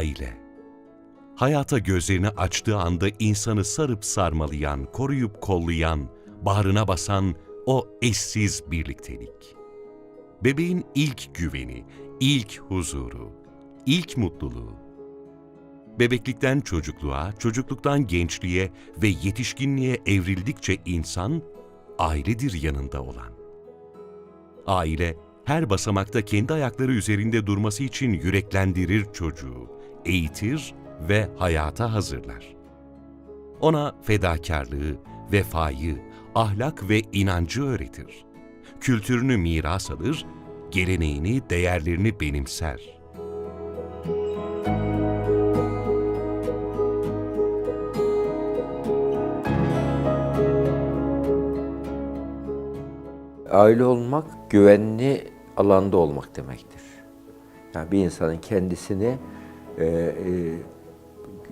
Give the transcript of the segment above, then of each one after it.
Aile. Hayata gözlerini açtığı anda insanı sarıp sarmalayan, koruyup kollayan, bağrına basan o eşsiz birliktelik. Bebeğin ilk güveni, ilk huzuru, ilk mutluluğu. Bebeklikten çocukluğa, çocukluktan gençliğe ve yetişkinliğe evrildikçe insan, ailedir yanında olan. Aile, her basamakta kendi ayakları üzerinde durması için yüreklendirir çocuğu, eğitir ve hayata hazırlar. Ona fedakarlığı, vefayı, ahlak ve inancı öğretir. Kültürünü miras alır, geleneğini, değerlerini benimser. Aile olmak güvenli alanda olmak demektir. Yani bir insanın kendisini e, e,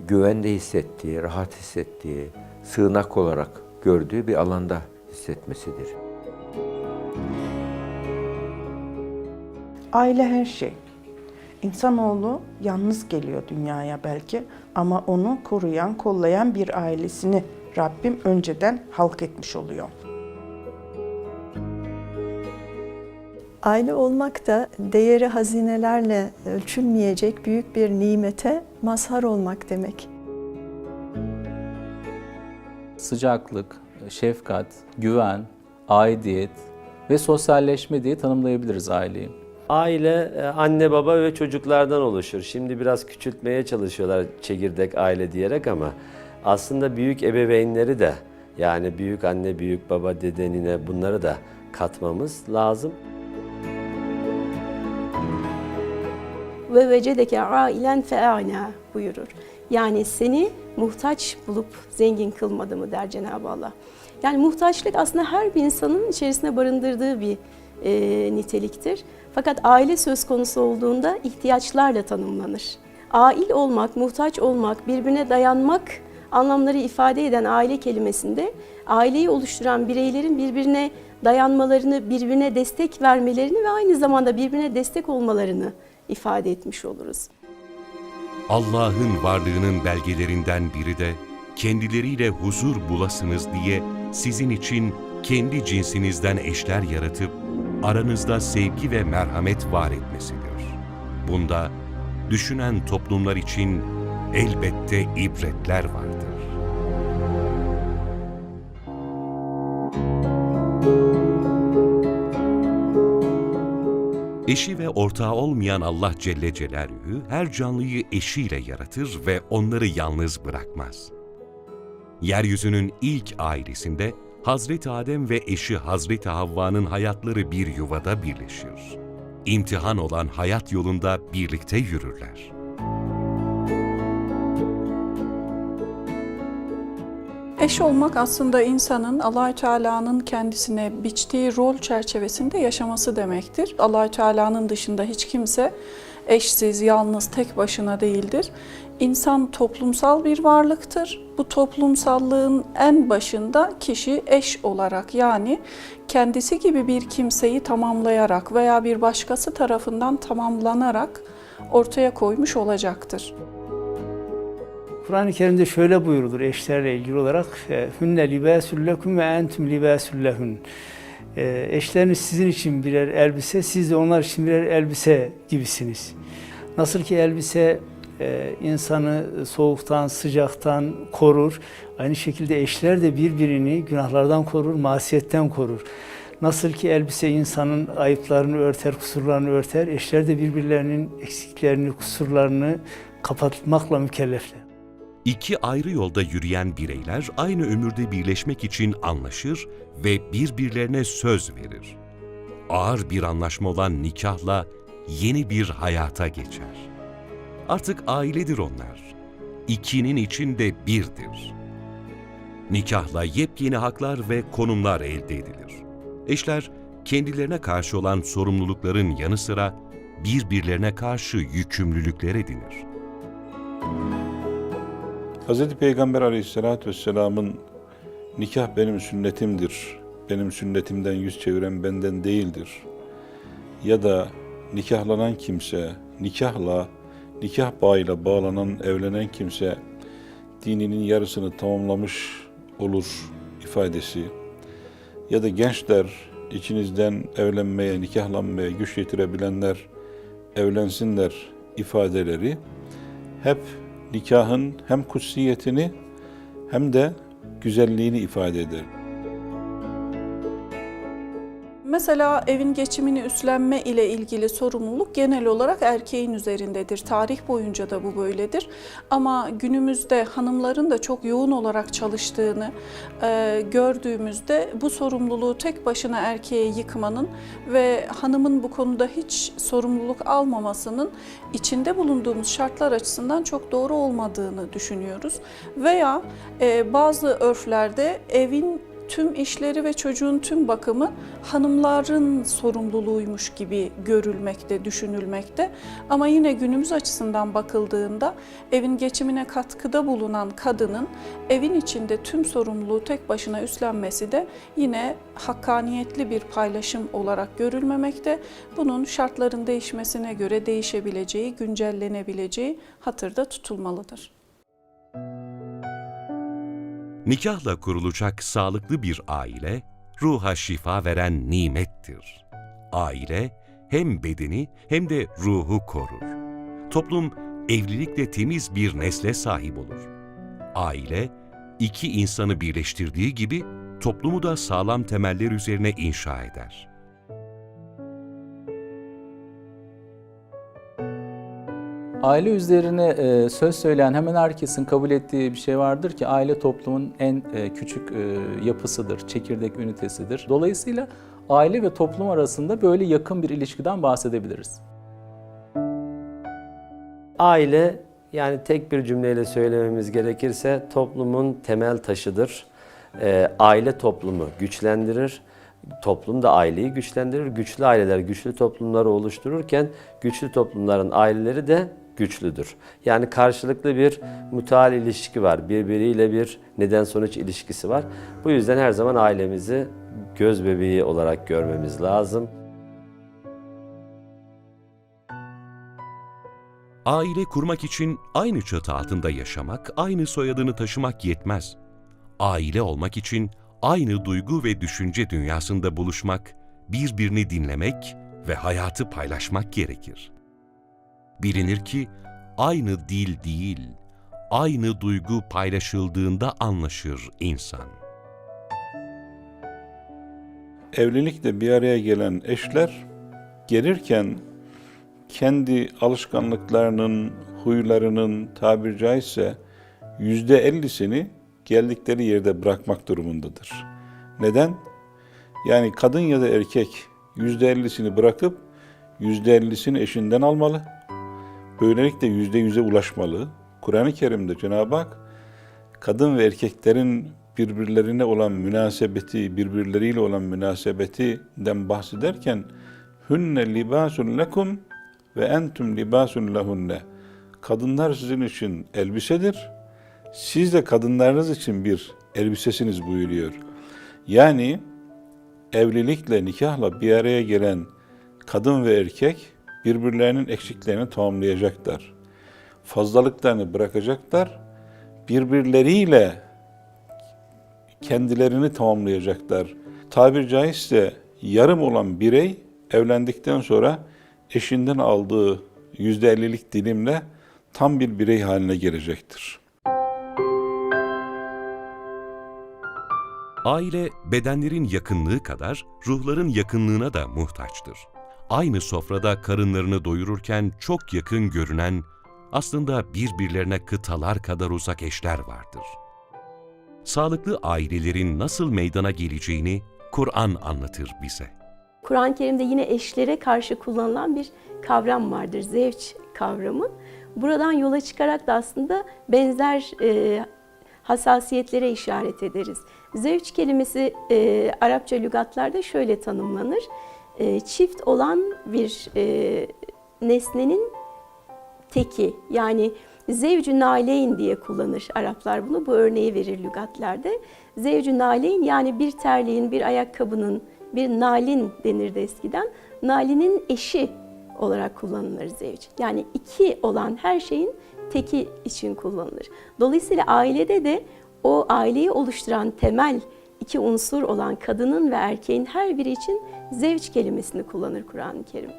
güvende hissettiği, rahat hissettiği, sığınak olarak gördüğü bir alanda hissetmesidir. Aile her şey. İnsanoğlu yalnız geliyor dünyaya belki ama onu koruyan, kollayan bir ailesini Rabbim önceden halk etmiş oluyor. Aile olmak da değeri hazinelerle ölçülmeyecek büyük bir nimete mazhar olmak demek. sıcaklık, şefkat, güven, aidiyet ve sosyalleşme diye tanımlayabiliriz aileyi. Aile e, anne baba ve çocuklardan oluşur. Şimdi biraz küçültmeye çalışıyorlar çekirdek aile diyerek ama aslında büyük ebeveynleri de yani büyük anne, büyük baba, dedenine bunları da katmamız lazım. Ve vecedeke ailen fe'ana buyurur. Yani seni muhtaç bulup zengin kılmadı mı der Cenab-ı Allah. Yani muhtaçlık aslında her bir insanın içerisine barındırdığı bir e, niteliktir. Fakat aile söz konusu olduğunda ihtiyaçlarla tanımlanır. Ail olmak, muhtaç olmak, birbirine dayanmak anlamları ifade eden aile kelimesinde aileyi oluşturan bireylerin birbirine dayanmalarını, birbirine destek vermelerini ve aynı zamanda birbirine destek olmalarını ifade etmiş oluruz. Allah'ın varlığının belgelerinden biri de kendileriyle huzur bulasınız diye sizin için kendi cinsinizden eşler yaratıp aranızda sevgi ve merhamet var etmesidir. Bunda düşünen toplumlar için elbette ibretler vardır. Eşi ve ortağı olmayan Allah Celle Celaluhu her canlıyı eşiyle yaratır ve onları yalnız bırakmaz. Yeryüzünün ilk ailesinde Hazreti Adem ve eşi Hazreti Havva'nın hayatları bir yuvada birleşir. İmtihan olan hayat yolunda birlikte yürürler. Eş olmak aslında insanın Allahü Teala'nın kendisine biçtiği rol çerçevesinde yaşaması demektir. Allahü Teala'nın dışında hiç kimse eşsiz, yalnız, tek başına değildir. İnsan toplumsal bir varlıktır. Bu toplumsallığın en başında kişi eş olarak yani kendisi gibi bir kimseyi tamamlayarak veya bir başkası tarafından tamamlanarak ortaya koymuş olacaktır. Kur'an-ı Kerim'de şöyle buyurulur eşlerle ilgili olarak e, hünne libâsül lekum ve entüm libâsül lehun. E, Eşleriniz sizin için birer elbise, siz de onlar için birer elbise gibisiniz. Nasıl ki elbise e, insanı soğuktan, sıcaktan korur, aynı şekilde eşler de birbirini günahlardan korur, masiyetten korur. Nasıl ki elbise insanın ayıplarını örter, kusurlarını örter, eşler de birbirlerinin eksiklerini, kusurlarını kapatmakla mükellefler. İki ayrı yolda yürüyen bireyler aynı ömürde birleşmek için anlaşır ve birbirlerine söz verir. Ağır bir anlaşma olan nikahla yeni bir hayata geçer. Artık ailedir onlar. İkinin içinde birdir. Nikahla yepyeni haklar ve konumlar elde edilir. Eşler kendilerine karşı olan sorumlulukların yanı sıra birbirlerine karşı yükümlülükler edinir. Hz. Peygamber aleyhissalatü vesselamın nikah benim sünnetimdir, benim sünnetimden yüz çeviren benden değildir. Ya da nikahlanan kimse nikahla nikah bağıyla bağlanan, evlenen kimse dininin yarısını tamamlamış olur ifadesi ya da gençler içinizden evlenmeye, nikahlanmaya güç yetirebilenler evlensinler ifadeleri hep nikahın hem kutsiyetini hem de güzelliğini ifade eder. Mesela evin geçimini üstlenme ile ilgili sorumluluk genel olarak erkeğin üzerindedir. Tarih boyunca da bu böyledir. Ama günümüzde hanımların da çok yoğun olarak çalıştığını e, gördüğümüzde bu sorumluluğu tek başına erkeğe yıkmanın ve hanımın bu konuda hiç sorumluluk almamasının içinde bulunduğumuz şartlar açısından çok doğru olmadığını düşünüyoruz. Veya e, bazı örflerde evin tüm işleri ve çocuğun tüm bakımı hanımların sorumluluğuymuş gibi görülmekte, düşünülmekte. Ama yine günümüz açısından bakıldığında evin geçimine katkıda bulunan kadının evin içinde tüm sorumluluğu tek başına üstlenmesi de yine hakkaniyetli bir paylaşım olarak görülmemekte. Bunun şartların değişmesine göre değişebileceği, güncellenebileceği hatırda tutulmalıdır. Nikahla kurulacak sağlıklı bir aile, ruha şifa veren nimettir. Aile hem bedeni hem de ruhu korur. Toplum evlilikle temiz bir nesle sahip olur. Aile, iki insanı birleştirdiği gibi toplumu da sağlam temeller üzerine inşa eder. Aile üzerine e, söz söyleyen hemen herkesin kabul ettiği bir şey vardır ki aile toplumun en e, küçük e, yapısıdır, çekirdek ünitesidir. Dolayısıyla aile ve toplum arasında böyle yakın bir ilişkiden bahsedebiliriz. Aile yani tek bir cümleyle söylememiz gerekirse toplumun temel taşıdır. Aile toplumu güçlendirir. Toplum da aileyi güçlendirir. Güçlü aileler güçlü toplumları oluştururken güçlü toplumların aileleri de güçlüdür. Yani karşılıklı bir mutual ilişki var. Birbiriyle bir neden sonuç ilişkisi var. Bu yüzden her zaman ailemizi göz bebeği olarak görmemiz lazım. Aile kurmak için aynı çatı altında yaşamak, aynı soyadını taşımak yetmez. Aile olmak için aynı duygu ve düşünce dünyasında buluşmak, birbirini dinlemek ve hayatı paylaşmak gerekir. Bilinir ki aynı dil değil, aynı duygu paylaşıldığında anlaşır insan. Evlilikte bir araya gelen eşler gelirken kendi alışkanlıklarının, huylarının tabiri caizse yüzde ellisini geldikleri yerde bırakmak durumundadır. Neden? Yani kadın ya da erkek yüzde ellisini bırakıp yüzde ellisini eşinden almalı. Böylelikle yüzde yüze ulaşmalı. Kur'an-ı Kerim'de Cenab-ı Hak kadın ve erkeklerin birbirlerine olan münasebeti, birbirleriyle olan münasebetinden bahsederken hünne libasun lekum ve entum libasun lehunne. Kadınlar sizin için elbisedir. Siz de kadınlarınız için bir elbisesiniz buyuruyor. Yani evlilikle, nikahla bir araya gelen kadın ve erkek birbirlerinin eksiklerini tamamlayacaklar. Fazlalıklarını bırakacaklar. Birbirleriyle kendilerini tamamlayacaklar. Tabir caizse yarım olan birey evlendikten sonra eşinden aldığı yüzde ellilik dilimle tam bir birey haline gelecektir. Aile bedenlerin yakınlığı kadar ruhların yakınlığına da muhtaçtır. Aynı sofrada karınlarını doyururken çok yakın görünen, aslında birbirlerine kıtalar kadar uzak eşler vardır. Sağlıklı ailelerin nasıl meydana geleceğini Kur'an anlatır bize. Kur'an-ı Kerim'de yine eşlere karşı kullanılan bir kavram vardır, zevç kavramı. Buradan yola çıkarak da aslında benzer e, hassasiyetlere işaret ederiz. Zevç kelimesi e, Arapça lügatlarda şöyle tanımlanır. E, çift olan bir e, nesnenin teki yani zevcü naleyn diye kullanır Araplar bunu. Bu örneği verir lügatlerde. Zevcü naleyn yani bir terliğin, bir ayakkabının, bir nalin denirdi eskiden. Nalinin eşi olarak kullanılır zevç. Yani iki olan her şeyin teki için kullanılır. Dolayısıyla ailede de o aileyi oluşturan temel iki unsur olan kadının ve erkeğin her biri için zevç kelimesini kullanır Kur'an-ı Kerim.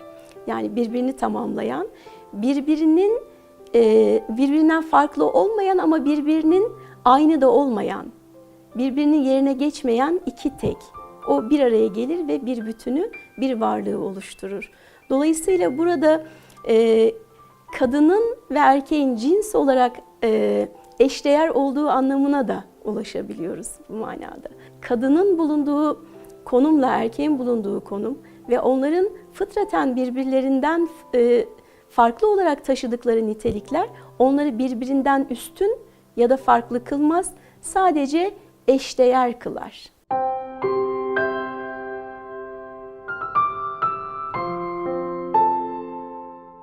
Yani birbirini tamamlayan, birbirinin e, birbirinden farklı olmayan ama birbirinin aynı da olmayan, birbirinin yerine geçmeyen iki tek. O bir araya gelir ve bir bütünü, bir varlığı oluşturur. Dolayısıyla burada e, kadının ve erkeğin cins olarak e, eşdeğer olduğu anlamına da ulaşabiliyoruz bu manada. Kadının bulunduğu konumla erkeğin bulunduğu konum ve onların fıtraten birbirlerinden e, farklı olarak taşıdıkları nitelikler onları birbirinden üstün ya da farklı kılmaz, sadece eşdeğer kılar.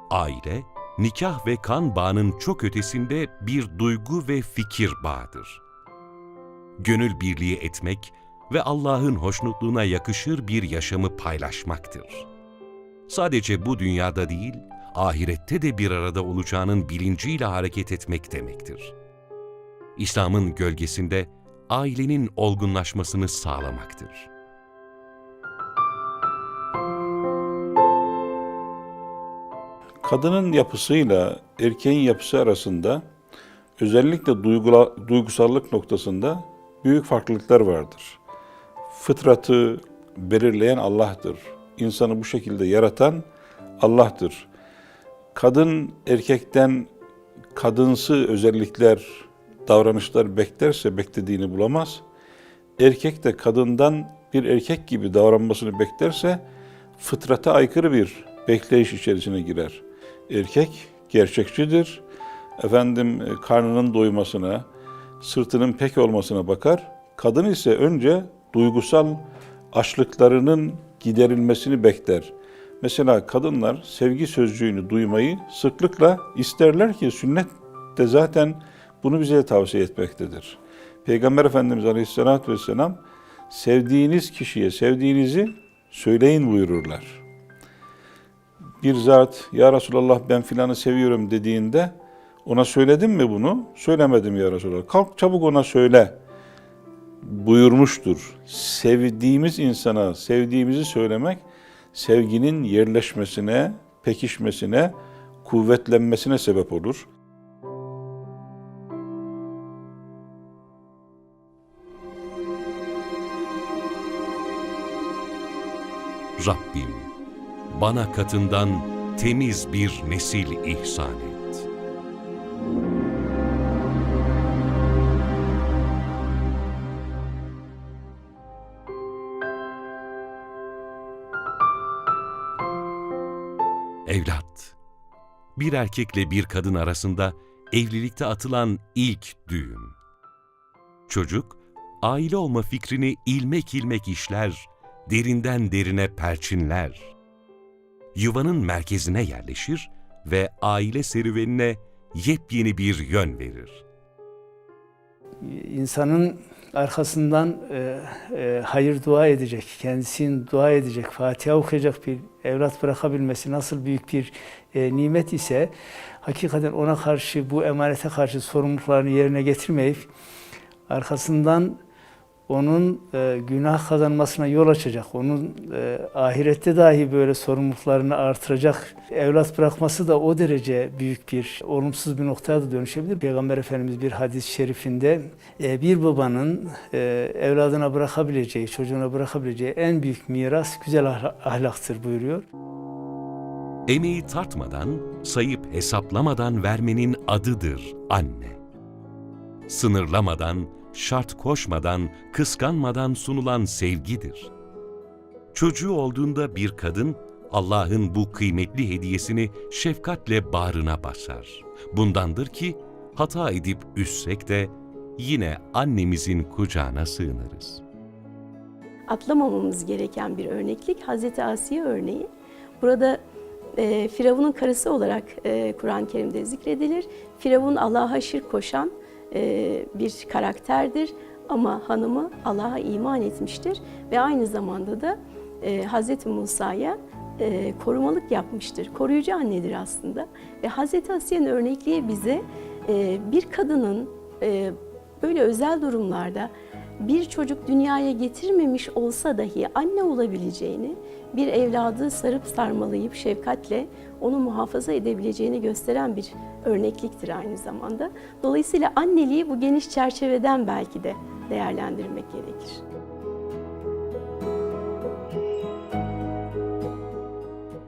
Aile, nikah ve kan bağının çok ötesinde bir duygu ve fikir bağıdır. Gönül birliği etmek ve Allah'ın hoşnutluğuna yakışır bir yaşamı paylaşmaktır. Sadece bu dünyada değil, ahirette de bir arada olacağının bilinciyle hareket etmek demektir. İslam'ın gölgesinde ailenin olgunlaşmasını sağlamaktır. Kadının yapısıyla erkeğin yapısı arasında özellikle duygula, duygusallık noktasında büyük farklılıklar vardır. Fıtratı belirleyen Allah'tır. İnsanı bu şekilde yaratan Allah'tır. Kadın erkekten kadınsı özellikler, davranışlar beklerse beklediğini bulamaz. Erkek de kadından bir erkek gibi davranmasını beklerse fıtrata aykırı bir bekleyiş içerisine girer. Erkek gerçekçidir. Efendim karnının doymasına, sırtının pek olmasına bakar. Kadın ise önce duygusal açlıklarının giderilmesini bekler. Mesela kadınlar sevgi sözcüğünü duymayı sıklıkla isterler ki sünnet de zaten bunu bize tavsiye etmektedir. Peygamber Efendimiz Aleyhisselatü Vesselam sevdiğiniz kişiye sevdiğinizi söyleyin buyururlar. Bir zat ya Resulallah ben filanı seviyorum dediğinde ona söyledim mi bunu? Söylemedim ya Resulallah. Kalk çabuk ona söyle buyurmuştur. Sevdiğimiz insana sevdiğimizi söylemek sevginin yerleşmesine, pekişmesine, kuvvetlenmesine sebep olur. Rabbim, bana katından temiz bir nesil ihsan et. Evlat, bir erkekle bir kadın arasında evlilikte atılan ilk düğüm. Çocuk, aile olma fikrini ilmek ilmek işler, derinden derine perçinler. Yuvanın merkezine yerleşir ve aile serüvenine yepyeni bir yön verir. insanın arkasından e, e, hayır dua edecek, kendisinin dua edecek, Fatiha okuyacak bir evlat bırakabilmesi nasıl büyük bir e, nimet ise hakikaten ona karşı bu emanete karşı sorumluluklarını yerine getirmeyip arkasından onun e, günah kazanmasına yol açacak, onun e, ahirette dahi böyle sorumluluklarını artıracak evlat bırakması da o derece büyük bir olumsuz bir noktaya da dönüşebilir. Peygamber Efendimiz bir hadis-i şerifinde e, bir babanın e, evladına bırakabileceği, çocuğuna bırakabileceği en büyük miras güzel ahla- ahlaktır buyuruyor. Emeği tartmadan, sayıp hesaplamadan vermenin adıdır anne. Sınırlamadan, şart koşmadan, kıskanmadan sunulan sevgidir. Çocuğu olduğunda bir kadın, Allah'ın bu kıymetli hediyesini şefkatle bağrına basar. Bundandır ki, hata edip üssek de yine annemizin kucağına sığınırız. atlamamamız gereken bir örneklik Hazreti Asiye örneği. Burada e, Firavun'un karısı olarak e, Kur'an-ı Kerim'de zikredilir. Firavun Allah'a şirk koşan bir karakterdir ama hanımı Allah'a iman etmiştir ve aynı zamanda da e, Hazreti Musa'ya e, korumalık yapmıştır. Koruyucu annedir aslında. Ve Hazreti Asiye'nin örnekliği bize e, bir kadının e, böyle özel durumlarda bir çocuk dünyaya getirmemiş olsa dahi anne olabileceğini, bir evladı sarıp sarmalayıp şefkatle onu muhafaza edebileceğini gösteren bir örnekliktir aynı zamanda. Dolayısıyla anneliği bu geniş çerçeveden belki de değerlendirmek gerekir.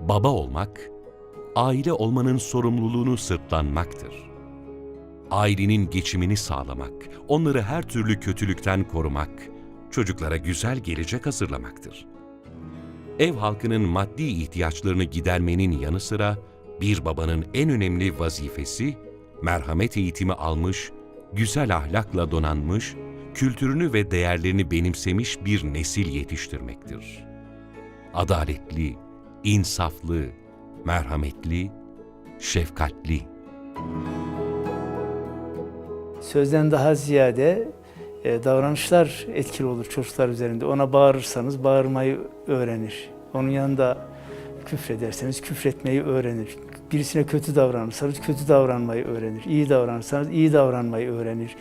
Baba olmak, aile olmanın sorumluluğunu sırtlanmaktır. Ailenin geçimini sağlamak, onları her türlü kötülükten korumak, çocuklara güzel gelecek hazırlamaktır. Ev halkının maddi ihtiyaçlarını gidermenin yanı sıra bir babanın en önemli vazifesi merhamet eğitimi almış, güzel ahlakla donanmış, kültürünü ve değerlerini benimsemiş bir nesil yetiştirmektir. Adaletli, insaflı, merhametli, şefkatli. Sözden daha ziyade e, davranışlar etkili olur çocuklar üzerinde. Ona bağırırsanız bağırmayı öğrenir. Onun yanında küfrederseniz küfretmeyi öğrenir. Birisine kötü davranırsanız kötü davranmayı öğrenir. İyi davranırsanız iyi davranmayı öğrenir.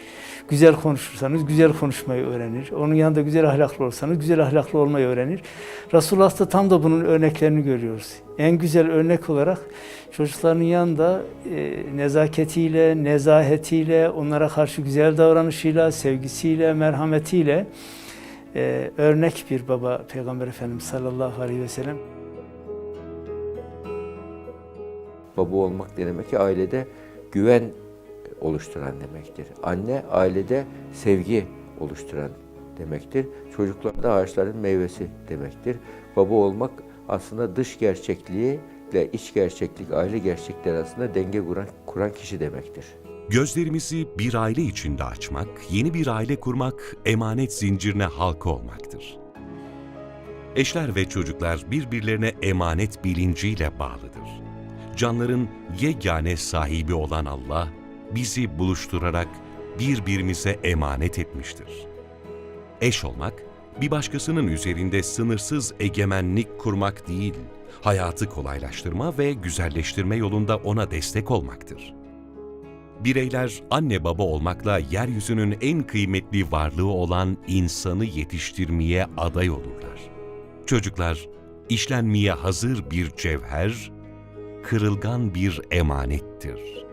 Güzel konuşursanız güzel konuşmayı öğrenir. Onun yanında güzel ahlaklı olursanız güzel ahlaklı olmayı öğrenir. Resulullah'ta tam da bunun örneklerini görüyoruz. En güzel örnek olarak çocukların yanında e, nezaketiyle, nezahetiyle, onlara karşı güzel davranışıyla, sevgisiyle, merhametiyle e, örnek bir baba Peygamber Efendimiz sallallahu aleyhi ve sellem. Baba olmak ne demek ki ailede güven oluşturan demektir. Anne ailede sevgi oluşturan demektir. Çocuklar da ağaçların meyvesi demektir. Baba olmak aslında dış gerçekliği ile iç gerçeklik, aile gerçekleri arasında denge kuran, kuran kişi demektir. Gözlerimizi bir aile içinde açmak, yeni bir aile kurmak, emanet zincirine halka olmaktır. Eşler ve çocuklar birbirlerine emanet bilinciyle bağlıdır. Canların yegane sahibi olan Allah, bizi buluşturarak birbirimize emanet etmiştir. Eş olmak, bir başkasının üzerinde sınırsız egemenlik kurmak değil, hayatı kolaylaştırma ve güzelleştirme yolunda ona destek olmaktır. Bireyler anne baba olmakla yeryüzünün en kıymetli varlığı olan insanı yetiştirmeye aday olurlar. Çocuklar işlenmeye hazır bir cevher, kırılgan bir emanettir.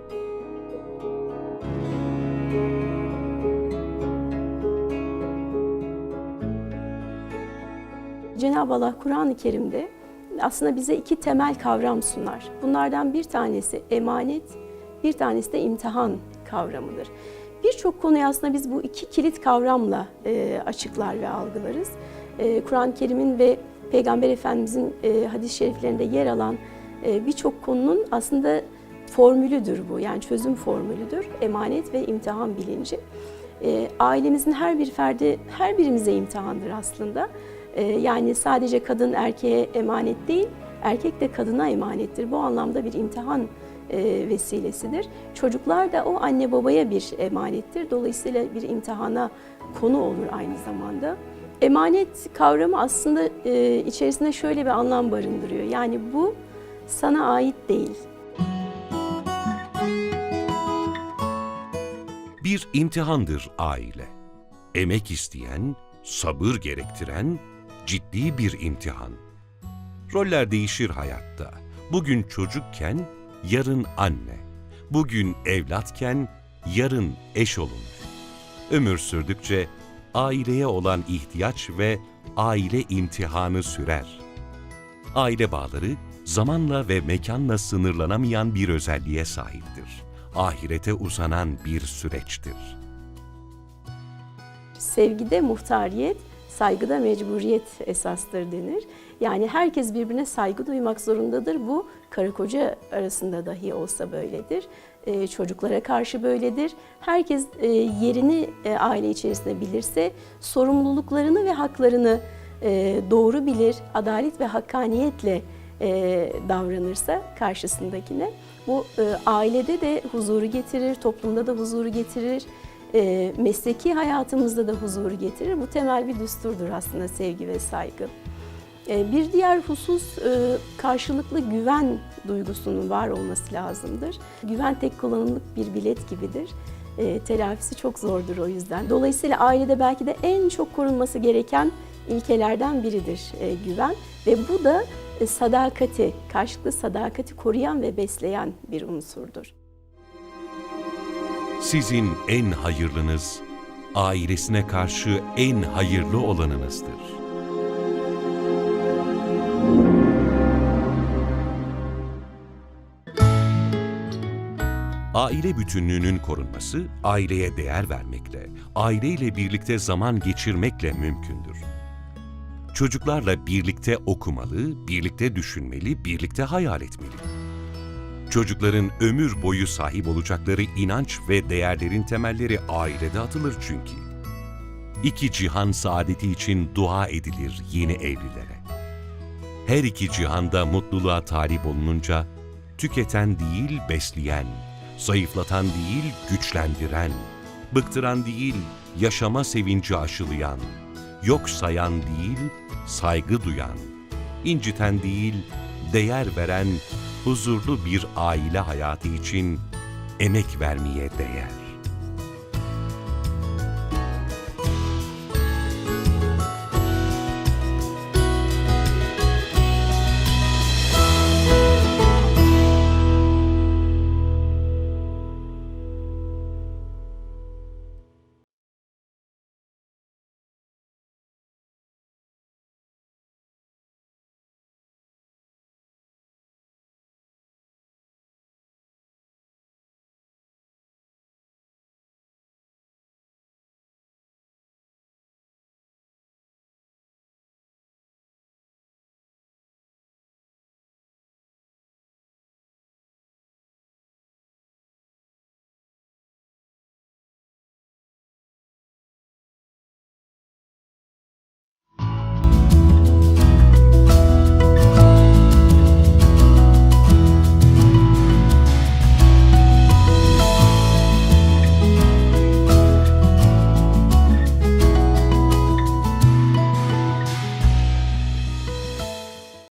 Cenab-ı Allah Kur'an-ı Kerim'de aslında bize iki temel kavram sunar. Bunlardan bir tanesi emanet, bir tanesi de imtihan kavramıdır. Birçok konuyu aslında biz bu iki kilit kavramla e, açıklar ve algılarız. E, Kur'an-ı Kerim'in ve Peygamber Efendimizin e, hadis-i şeriflerinde yer alan birçok konunun aslında formülüdür bu. Yani çözüm formülüdür. Emanet ve imtihan bilinci. E, ailemizin her bir ferdi, her birimize imtihandır aslında. E, yani sadece kadın erkeğe emanet değil, erkek de kadına emanettir. Bu anlamda bir imtihan e, vesilesidir. Çocuklar da o anne babaya bir emanettir. Dolayısıyla bir imtihana konu olur aynı zamanda. Emanet kavramı aslında e, içerisinde şöyle bir anlam barındırıyor. Yani bu sana ait değil. Bir imtihandır aile. Emek isteyen, sabır gerektiren, ciddi bir imtihan. Roller değişir hayatta. Bugün çocukken, yarın anne. Bugün evlatken, yarın eş olunur. Ömür sürdükçe aileye olan ihtiyaç ve aile imtihanı sürer. Aile bağları zamanla ve mekanla sınırlanamayan bir özelliğe sahiptir. Ahirete uzanan bir süreçtir. Sevgide muhtariyet, saygıda mecburiyet esastır denir. Yani herkes birbirine saygı duymak zorundadır. Bu karı koca arasında dahi olsa böyledir. Ee, çocuklara karşı böyledir. Herkes e, yerini e, aile içerisinde bilirse sorumluluklarını ve haklarını e, doğru bilir, adalet ve hakkaniyetle e, davranırsa karşısındakine bu e, ailede de huzuru getirir, toplumda da huzuru getirir, e, mesleki hayatımızda da huzuru getirir. Bu temel bir düsturdur aslında sevgi ve saygı. E, Bir diğer husus e, karşılıklı güven duygusunun var olması lazımdır. Güven tek kullanımlık bir bilet gibidir. E, Telafisi çok zordur o yüzden. Dolayısıyla ailede belki de en çok korunması gereken ilkelerden biridir e, güven ve bu da sadakati, karşılıklı sadakati koruyan ve besleyen bir unsurdur. Sizin en hayırlınız, ailesine karşı en hayırlı olanınızdır. Aile bütünlüğünün korunması, aileye değer vermekle, aileyle birlikte zaman geçirmekle mümkündür. Çocuklarla birlikte okumalı, birlikte düşünmeli, birlikte hayal etmeli. Çocukların ömür boyu sahip olacakları inanç ve değerlerin temelleri ailede atılır çünkü. İki cihan saadeti için dua edilir yeni evlilere. Her iki cihanda mutluluğa talip olununca, tüketen değil besleyen, zayıflatan değil güçlendiren, bıktıran değil yaşama sevinci aşılayan, yok sayan değil saygı duyan, inciten değil değer veren huzurlu bir aile hayatı için emek vermeye değer.